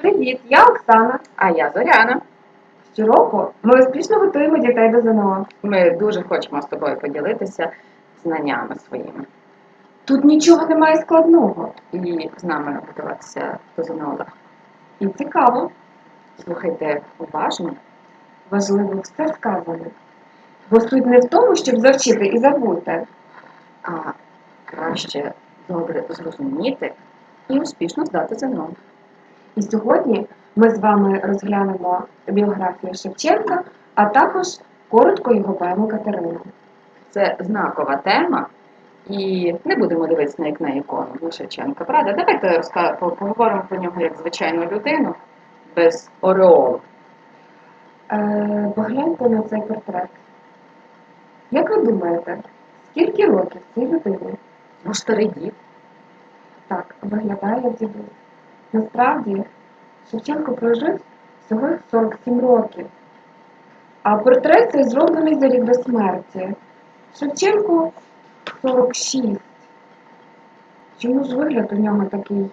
Привіт, я Оксана. А я Зоряна. Щороку ми успішно готуємо дітей до ЗНО. Ми дуже хочемо з тобою поділитися знаннями своїми Тут нічого немає складного. і з нами готуватися до ЗНО. І цікаво, Слухайте уважно. важливо все сказане. Бо суть не в тому, щоб завчити і забути. а краще добре зрозуміти і успішно здати ЗНО. І сьогодні ми з вами розглянемо біографію Шевченка, а також коротко його поему Катерину. Це знакова тема, і не будемо дивитися на як на ікону Шевченка. Правда? Давайте поговоримо про нього як звичайну людину без ореолу. Е, погляньте на цей портрет. Як ви думаєте, скільки років цій людині? Ну, старий дід. Так, виглядає дідусь. Насправді, Шевченко прожив всього 47 років. А портрет цей зроблений за рік до смерті. Шевченку 46. Чому ж вигляд у нього такий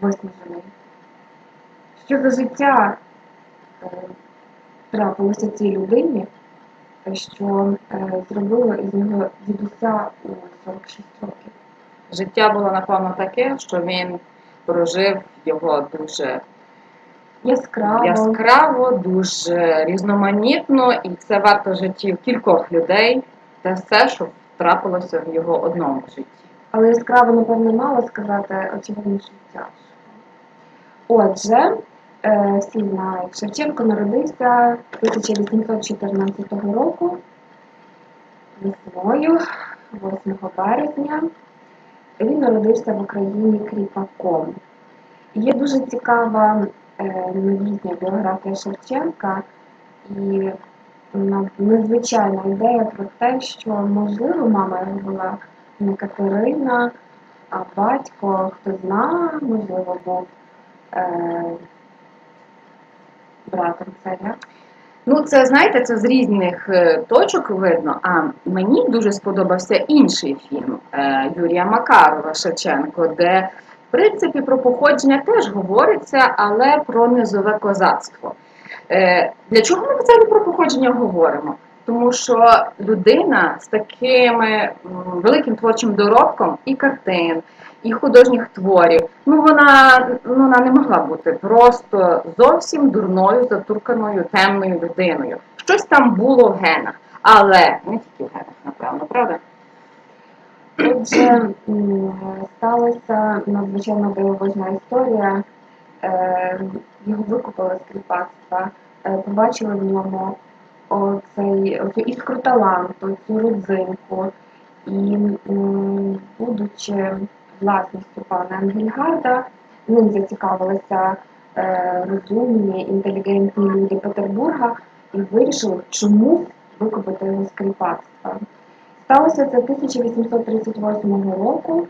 виснажений? Що за життя е, трапилося цій людині, що е, зробило із нього дідуся у 46 років? Життя було, напевно, таке, що він прожив його дуже Яскраво. яскраво, дуже різноманітно, і це варто життів кількох людей, те все, що трапилося в його одному житті. Але яскраво, напевно, мало сказати, очевидно, тяжко. Отже, е, Шевченко народився 1814 року весною, 8 березня. Він народився в Україні кріпаком. Є дуже цікава е, новітня біографія Шевченка і м, незвичайна ідея про те, що, можливо, мама його була не Катерина, а батько, хто знає, можливо, був е, братом царя. Ну, це знаєте, це з різних е, точок видно. А мені дуже сподобався інший фільм е, Юрія Макарова Шевченко, де в принципі про походження теж говориться, але про низове козацтво. Е, Для чого ми взагалі про походження говоримо? Тому що людина з таким великим творчим доробком і картин, і художніх творів, ну вона, ну, вона не могла бути просто зовсім дурною, затурканою, темною людиною. Щось там було в генах, але не тільки в генах, напевно, правда? Отже, сталася надзвичайно дивовижна історія. Е, Його викупили з кріпацтва, е, побачили в ньому оцей, оцю іскру таланту, цю родзинку. І, будучи власністю пана Ангельгарда, ним зацікавилися е, розумні, інтелігентні люди Петербурга і вирішили, чому викупити його з кріпацтва. Сталося це 1838 року.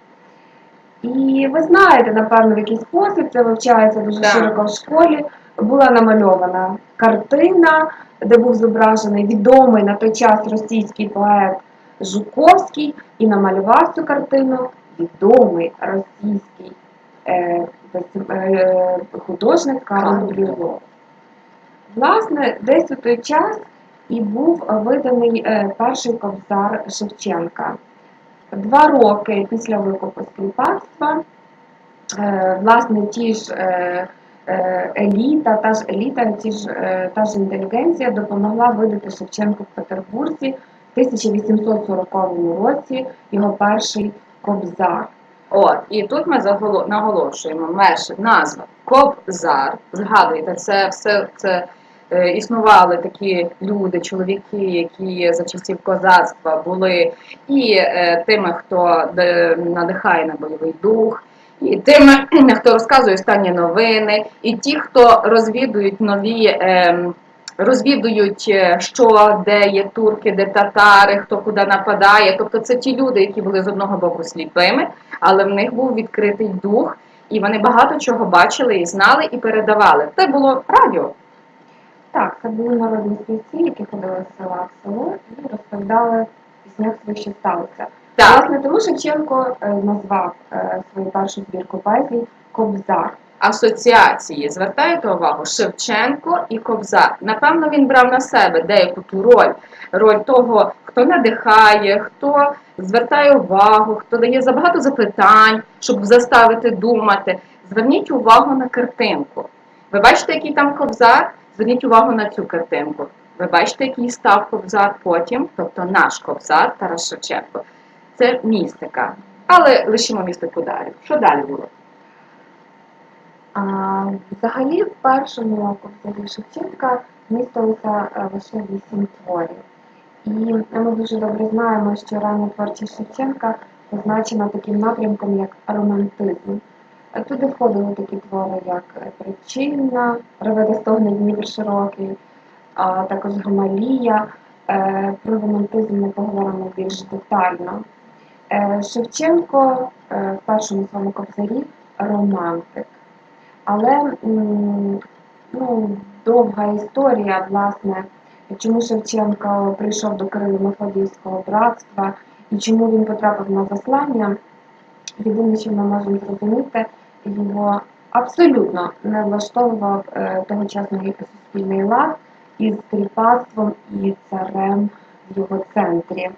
І ви знаєте, напевно, в який спосіб це вивчається дуже Так. широко в школі. Була намальована картина, де був зображений відомий на той час російський поет Жуковський, і намалював цю картину відомий російський е, е, художник Карл Брюлов. Власне, десь у той час і був виданий е, перший кобзар Шевченка. Два роки після викупу з кріпацтва, е, власне, ті ж еліта, та ж еліта, ті ж, та ж інтелігенція допомогла видати Шевченку в Петербурзі в 1840 році його перший кобзар. От, і тут ми наголошуємо меж, назва Кобзар. Згадуєте, це все це е, існували такі люди, чоловіки, які за часів козацтва були і е, тими, хто де, надихає на бойовий дух, і тими, хто розказує останні новини, і ті, хто розвідують нові. ем, Розвідують, е, що де є турки, де татари, хто куди нападає. Тобто це ті люди, які були з одного боку сліпими, але в них був відкритий дух, і вони багато чого бачили і знали, і передавали. Це було радіо. Так, це були народні співці, які ходили з села в село і розповідали піснях своїх, що сталося. Так, Власне, тому Шевченко е, назвав е, свою першу збірку поезій Кобзар. Асоціації, звертаєте увагу, Шевченко і Кобзар. Напевно, він брав на себе деяку ту роль, роль того, хто надихає, хто звертає увагу, хто дає забагато запитань, щоб заставити думати. Зверніть увагу на картинку. Ви бачите, який там кобзар? Зверніть увагу на цю картинку. Ви бачите, який став кобзар потім, тобто наш кобзар Тарас Шевченко. Це містика. Але лишимо містику далі. Що далі було? Взагалі, в першому ковзарі Шевченка містилося е, лише вісім творів. І ми дуже добре знаємо, що рання творчість Шевченка позначена таким напрямком, як романтизм. Е, Туди входили такі твори, як е, Причина, Реведе стогне Дніпр широкий, а також Гамалія. Е, Про романтизм ми поговоримо більш детально. Е, Шевченко е, в першому своєму ковзарі романтик. Але ну, довга історія, власне, чому Шевченко прийшов до Кирило-Мефодіївського братства і чому він потрапив на заслання. Єдине, що ми можемо зрозуміти, його абсолютно не влаштовував е, тогочасний суспільний лад із кріпацтвом і царем в його центрі. Е,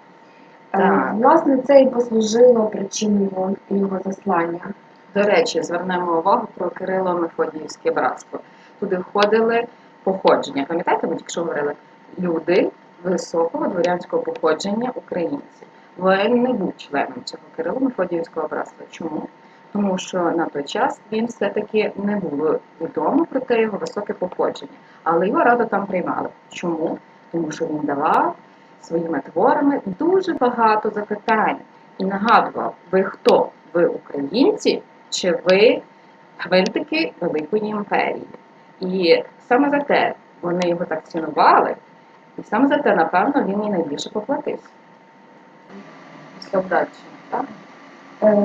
Так. Власне, це і послужило причиною його заслання. До речі, звернемо увагу про Кирило Мефодіївське братство. Туди входили походження. Пам'ятаєте, ми тільки що говорили? Люди високого дворянського походження українці. Він не був членом цього Кирило Мефодіївського братства. Чому? Тому що на той час він все-таки не було відомо про те його високе походження, але його радо там приймали. Чому? Тому що він давав своїми творами дуже багато запитань і нагадував, ви хто? Ви українці чи ви гвинтики Великої імперії? І саме за те вони його так цінували, і саме за те, напевно, він і найбільше поплатився. Після вдачі, так? Е,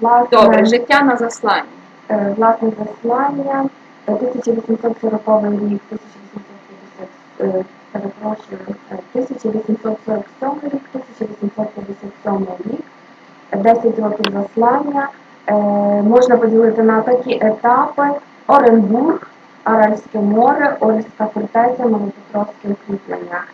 власне, Добре, життя на засланні. е, власне заслання е, 1840 рік, 1850, е, перепрошую, е, 1847 рік, 1857 рік, 10 років заслання. Е, Можна поділити на такі етапи: Оренбург, Аральське море, Орельська фортеця, Новопетровське укріплення.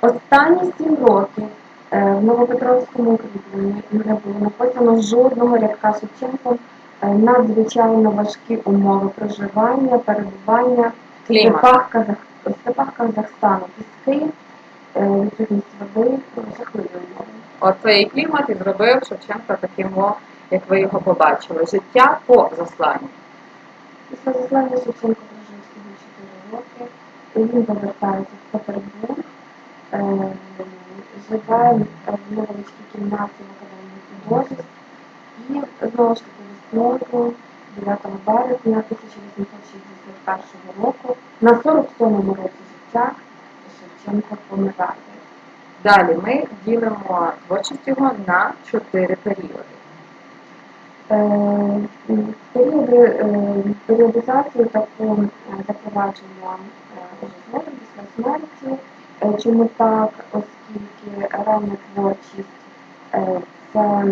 Останні 7 років е, в Новопетровському укріпленні не було написано жодного рядка Шевченком е, надзвичайно важкі умови проживання, перебування в степах, Казах... степах Казахстану, піски, відсутність води, жахливі умови. Оцей клімат і зробив Шевченка таким, як ви його побачили. Життя по засланню. Після заслання Шевченко прожив собі 4 роки, і він повертається в Петербург, живе е, в невеличкій кімнаті в Академії художеств, і знову ж таки весною, 9 березня 1861 року, на 47-му році життя Шевченко помирає. Далі ми ділимо творчість його на чотири періоди. Е, Періоди, е, періодизацію таку е, запровадження згодом після смерті. Чому так? Оскільки рання творчість це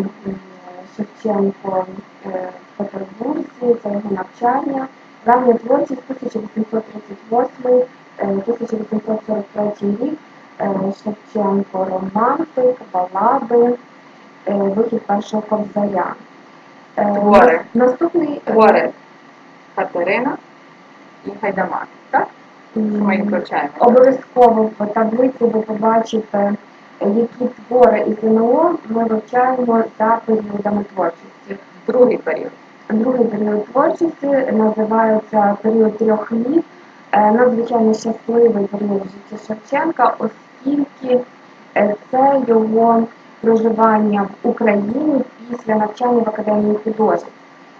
Шевченко в Петербурзі, це його навчання. Рання творчість 1838 е, 1843 рік. Шевченко романтик, балади, вихід першого кобзаря. Е, Наступний е, Твори Катерина і Гайдамак. Так? Ми їх вивчаємо. Обов'язково в таблиці ви побачите, е, які твори із ЗНО ми вивчаємо за періодами творчості. Другий період. Другий період творчості називається період трьох літ. Е, Надзвичайно щасливий період в житті Шевченка, оскільки е, це його проживання в Україні після навчання в Академії художеств.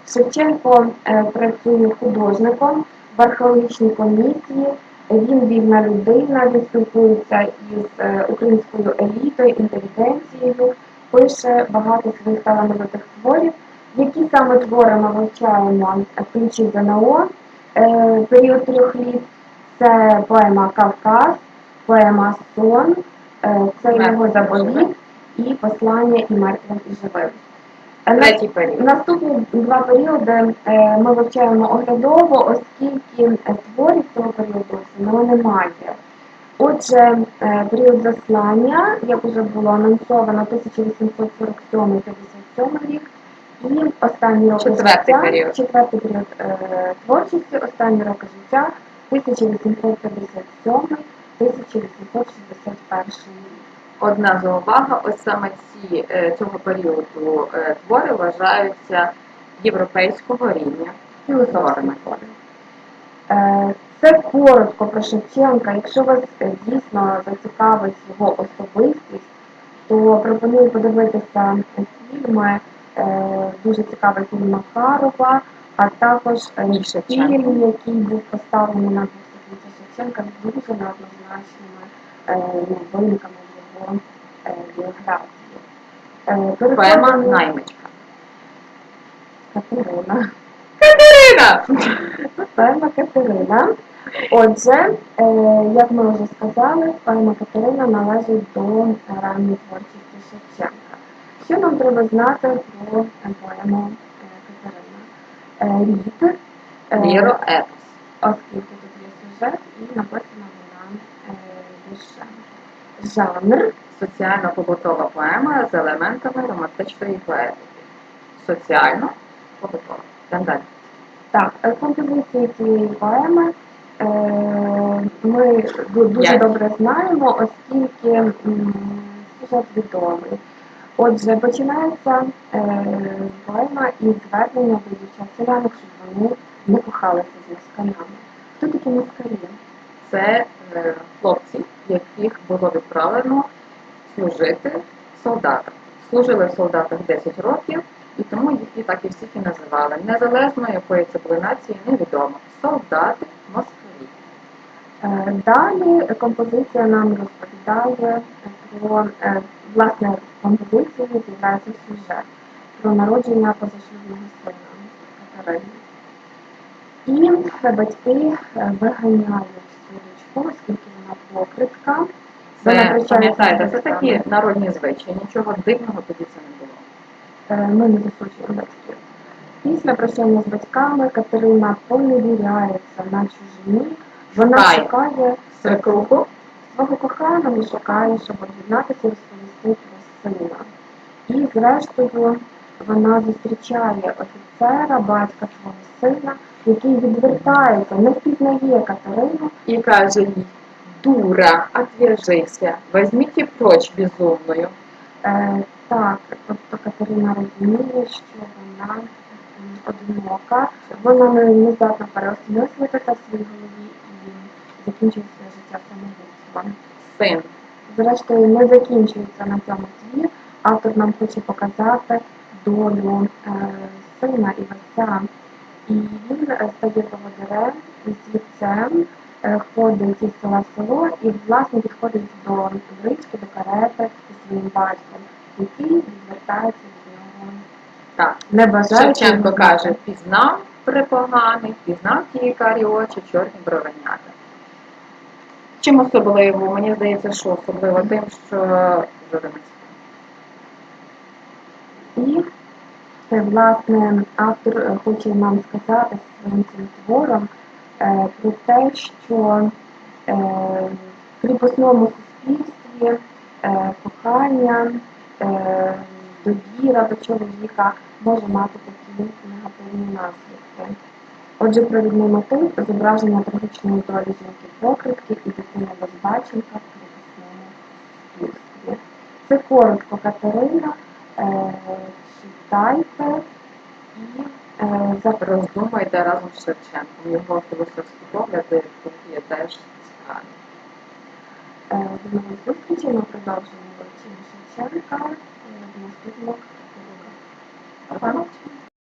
Шевченко е, працює художником в археологічній комісії. Він вільна людина, він спілкується із е, українською елітою, інтелігенцією, пише багато своїх талановитих творів. Які саме твори ми вивчаємо ключі ЗНО е, період трьох літ? Це поема Кавказ, поема Сон, це його заповіт і послання і мертвим і живим. Е, Третій період. Наступні два періоди е, ми вивчаємо оглядово, оскільки е, творів цього періоду самого немає. Отже, період заслання, як вже було анонсовано, 1847-57 рік, і останні роки Четвертий життя, період. четвертий період е, творчості, останні роки життя, 1857-1861 рік. Одна заувага, ось саме ці е, цього періоду е, твори вважаються європейського рівня. філософські твори. Е, Це коротко про Шевченка. Якщо вас дійсно зацікавить його особистість, то пропоную подивитися фільми. Дуже цікавий фільм Макарова, а також фільм, який був поставлений на Шевченка з дуже неоднозначними новинками його е, біографії. Е, Поема Наймичка. Катерина. Катерина! Поема Катерина. Отже, е, як ми вже сказали, поема Катерина належить до ранньої творчості Шевченка. Що нам треба знати про е, поему е, Катерина? Е, Рід, е, Ліро Епос. оскільки тут є сюжет і написана вона е, віршем. Жанр Соціально-побутова поема з елементами романтичної поетики. Соціально-побутова. Йдемо далі. Так, е, композицію цієї поеми е, ми дуже добре знаємо, оскільки сюжет відомий. Отже, починається е, поема із звернення до дівчат селянок, щоб вони не кохалися з москалями. Хто такі москалі? Це е, хлопці, яких було відправлено служити солдатам. Служили в солдатах 10 років, і тому їх і так і всіх і називали. Незалежно якої це були нації, невідомо. Солдати москалі. Е, Далі композиція нам розповідає про е, власне композицією з'являється сюжет про народження позашлюбного сина Катерини. І батьки виганяють свою дочку, оскільки вона покритка. Вона Це пам'ятаєте, це такі народні звичаї. Нічого дивного тоді це не було. Е, Ми не засуджуємо батьків. Після прощання з батьками Катерина поневіряється на чужині. Вона Шукає. шукає Свекруху свого коханого і шукає, щоб об'єднатися і розповісти про сина. І зрештою вона зустрічає офіцера, батька свого сина, який відвертається, не впізнає Катерину. і каже їй, дура, отвяжися, возьмите прочь безумною. Е, так, тобто Катерина розуміє, що вона одинока, вона не, не здатна переосмислити та в своїй голові і закінчує своє життя самогубством. Син. Зрештою, не закінчується на цьому твір. Автор нам хоче показати долю е, сина і батька. І він стає поводирем із вівцем, е, ходить із села в село і, власне, підходить до брички, до карети зі своїм батьком, який відвертається від нього. Так. Не бажаючи Шевченко каже, пізнав припоганий, пізнав ті карі очі, чорні бровенята. Чим особливо? Мені здається, що особливо тим, що Жодомицька. І е, власне автор е, хоче нам сказати своїм цим твором е, про те, що е, в кріпосному суспільстві кохання, довіра до чоловіка може мати такі негативні наслідки. Отже, провідний мотив зображення трагічної долі жінки покритки і дитини безбаченка в кріпосному суспільстві. Це коротко Катерина. Читайте і е, Роздумайте разом з Шевченком. Його філософські погляди є теж цікаві. до нових зустрічей ми продовжуємо вивчення Шевченка в наступних уроках.